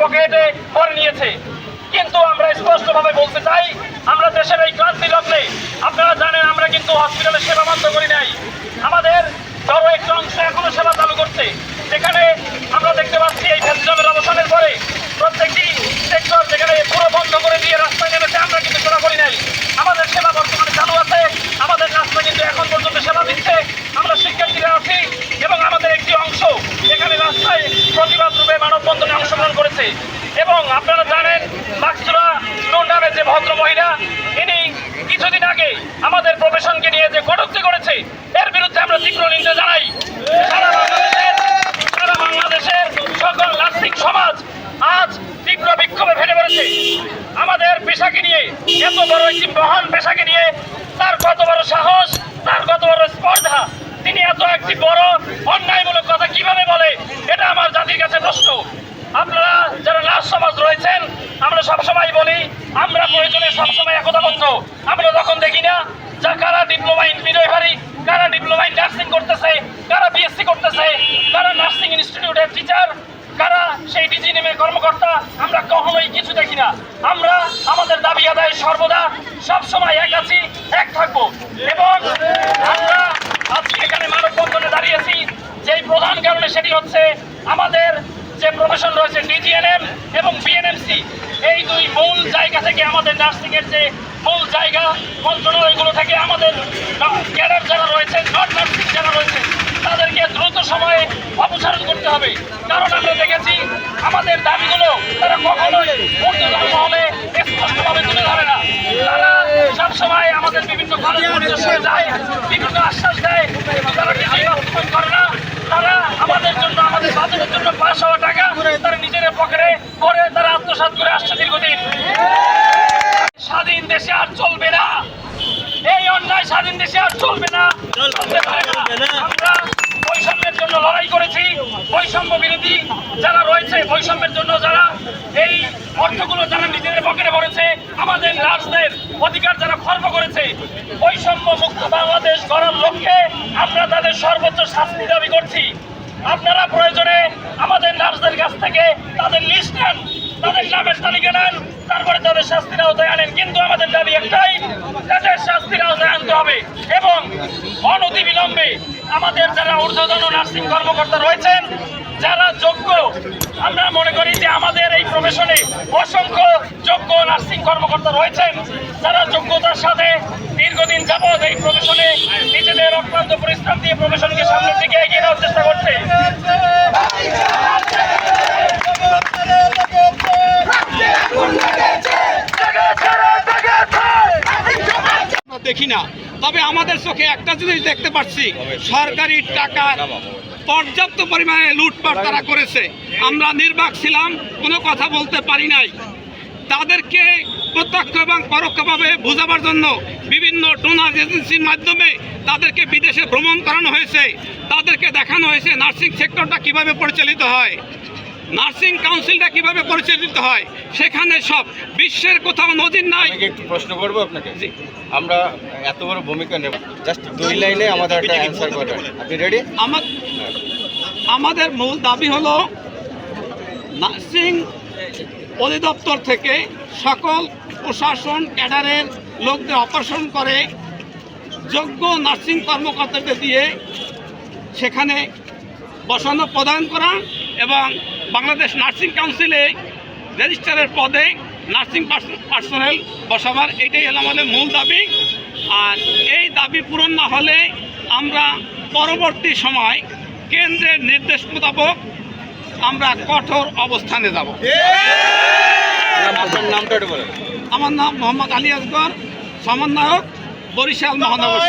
পকেটে করে নিয়েছে কিন্তু আমরা স্পষ্টভাবে বলতে চাই আমরা দেশের এই ক্রান্তি লগ্নে আপনারা জানেন আমরা কিন্তু হসপিটালে সেবা বন্ধ করি নাই আমাদের বড় একটি অংশ এখনও সেবা চালু করছে যেখানে আমরা দেখতে পাচ্ছি এই ফেস্টিভ্যালের অবসানের পরে প্রত্যেকটি সেক্টর যেখানে পুরো বন্ধ করে দিয়ে রাস্তায় নেমেছে আমরা কিন্তু সেবা করি নাই আমাদের সেবা বর্তমানে চালু আছে আমাদের রাস্তা কিন্তু এখন পর্যন্ত সেবা দিচ্ছে আমরা শিক্ষার্থীরা আছি এবং আমাদের একটি অংশ এখানে রাস্তায় প্রতিবাদ রূপে মানববন্ধনে অংশগ্রহণ করেছে। এবং আপনারা জানেন মাকসুরা নামে যে ভদ্র মহিলা, ইনি কিছুদিন আগে আমাদের প্রফেশনকে নিয়ে যে কটূক্তি করেছে, এর বিরুদ্ধে আমরা তীব্র নিন্দা জানাই। সারা বাংলাদেশের সারা বাংলাদেশের সকল নাস্তিক সমাজ আজ তীব্র বিক্ষোভে ফেলে পড়েছে। আমাদের পেশাকে নিয়ে এত বড় একটি মহান পেশাকে নিয়ে তার কত বড় সাহস তার কত বড় স্পর্ধা তিনি এত একটি বড় অন্যায়মূলক কথা কীভাবে বলে এটা আমার জাতির কাছে প্রশ্ন আপনারা যারা নার্স সমাজ রয়েছেন আমরা সবসময় বলি, আমরা প্রয়োজনে সবসময় একতাবদ্ধ। আমরা তখন দেখি না যা, কারা ডিপ্লোমা ইন মিডওয়াইফারি কারা ডিপ্লোমা ইন নার্সিং করতেছে, কারা বিএসসি করতেছে, কারা নার্সিং ইনস্টিটিউটের টিচার, কারা সেই ডিজিনিমের কর্মকর্তা, আমরা কখনোই কিছু দেখি না। আমরা আমাদের দাবি আদায় সর্বদা সবসময় এক আছি, এক থাকব। এবং আমরা আজকে এখানে মানববন্ধনে দাঁড়িয়েছি, যেই প্রধান কারণে সেটি হচ্ছে আমাদের যে প্রফেশন রয়েছে ডিজিএনএম এবং বিএনএমসি এই দুই মূল জায়গা থেকে আমাদের নার্সিং এর যে মূল জায়গা মন্ত্রণালয়গুলো থেকে আমাদের ক্যাডার যারা রয়েছে নন নার্সিং যারা রয়েছে, তাদেরকে দ্রুত সময়ে অপসারণ করতে হবে। কারণ আমরা দেখেছি আমাদের দাবিগুলো তারা কখনোই মহলে স্পষ্টভাবে তুলে ধরে না। তারা সবসময় আমাদের বিভিন্ন খরচ পরিদর্শনে যায়, বিভিন্ন আশ্বাস দেয়, তারা কিছুই বাস্তবায়ন করে না। তারা আমাদের জন্য, আমাদের বাজেটের জন্য পাঁচ হওয়া টাকা তারা নিজেদের পকেটে করে তারা আত্মসাৎ করে আসছে দীর্ঘদিন। স্বাধীন দেশে আর চলবে না। এই অন্যায় স্বাধীন দেশে আর চলবে না। চলতে পারে না। আমরা বৈষম্যের জন্য লড়াই করেছি। বৈষম্য বিরোধী যারা রয়েছে বৈষম্যের জন্য যারা এই অর্থগুলো যারা নিজেদের পকেটে ভরেছে আমাদের নার্সদের অধিকার যারা খর্ব করেছে বৈষম্য মুক্ত বাংলাদেশ গড়ার লক্ষ্যে আমরা তাদের সর্বোচ্চ শাস্তি দাবি করছি। আপনারা প্রয়োজনে আমাদের নার্সদের কাছ থেকে তাদের লিস্ট নেন তাদের নামের তালিকা নেন তারপরে তাদের শাস্তির আওতায় আনেন। কিন্তু আমাদের দাবি একটাই তাদের শাস্তির আওতায় আনতে হবে এবং অনতি বিলম্বে আমাদের যারা ঊর্ধ্বতন নার্সিং কর্মকর্তা রয়েছেন, যারা যোগ্য, আমরা মনে করি যে আমাদের এই প্রফেশনে অসংখ্য যোগ্য নার্সিং কর্মকর্তা রয়েছেন, যারা যোগ্যতার সাথে দীর্ঘদিন যাবৎ এই প্রফেশনে নিজেদের অক্লান্ত পরিশ্রম দিয়ে প্রফেশনকে সামনের দিকে এগিয়ে নেওয়ার চেষ্টা করছে আমরা দেখি না। তবে আমাদের চোখে একটা জিনিস দেখতে পাচ্ছি, সরকারি টাকার পর্যাপ্ত পরিমাণে লুটপাট তারা করেছে। আমরা নির্বাক ছিলাম, কোনো কথা বলতে পারি নাই। তাদেরকে প্রত্যক্ষ এবং পরোক্ষভাবে বোঝাবার জন্য বিভিন্ন ডোনার এজেন্সির মাধ্যমে তাদেরকে বিদেশে ভ্রমণ করানো হয়েছে। তাদেরকে দেখানো হয়েছে নার্সিং সেক্টরটা কীভাবে পরিচালিত হয়। নার্সিং কাউন্সিলটা কীভাবে পরিচালিত হয় সেখানে সব বিশ্বের কোথাও নজির নাই। একটু প্রশ্ন করব আপনাকে? জি। আমরা এত বড় ভূমিকা নেব। জাস্ট দুই লাইনে আমাদের একটা অ্যান্সার করবেন আপনি রেডি আমার আমাদের মূল দাবি হলো নার্সিং অধিদপ্তর থেকে সকল প্রশাসন ক্যাডারের লোকদের অপারেশন করে যোগ্য নার্সিং কর্মকর্তাদের দিয়ে সেখানে বসানো প্রদান করা এবং বাংলাদেশ নার্সিং কাউন্সিলে রেজিস্ট্রারের পদে নার্সিং পার্সোনাল বসাবার এটাই হলো আমাদের মূল দাবি। আর এই দাবি পূরণ না হলে আমরা পরবর্তী সময় কেন্দ্রের নির্দেশ মোতাবক আমরা কঠোর অবস্থানে যাব। আপনার নামটা একটু বলেন। আমার নাম মোহাম্মদ আলী আসগর সমন্বয়ক বরিশাল মহানগর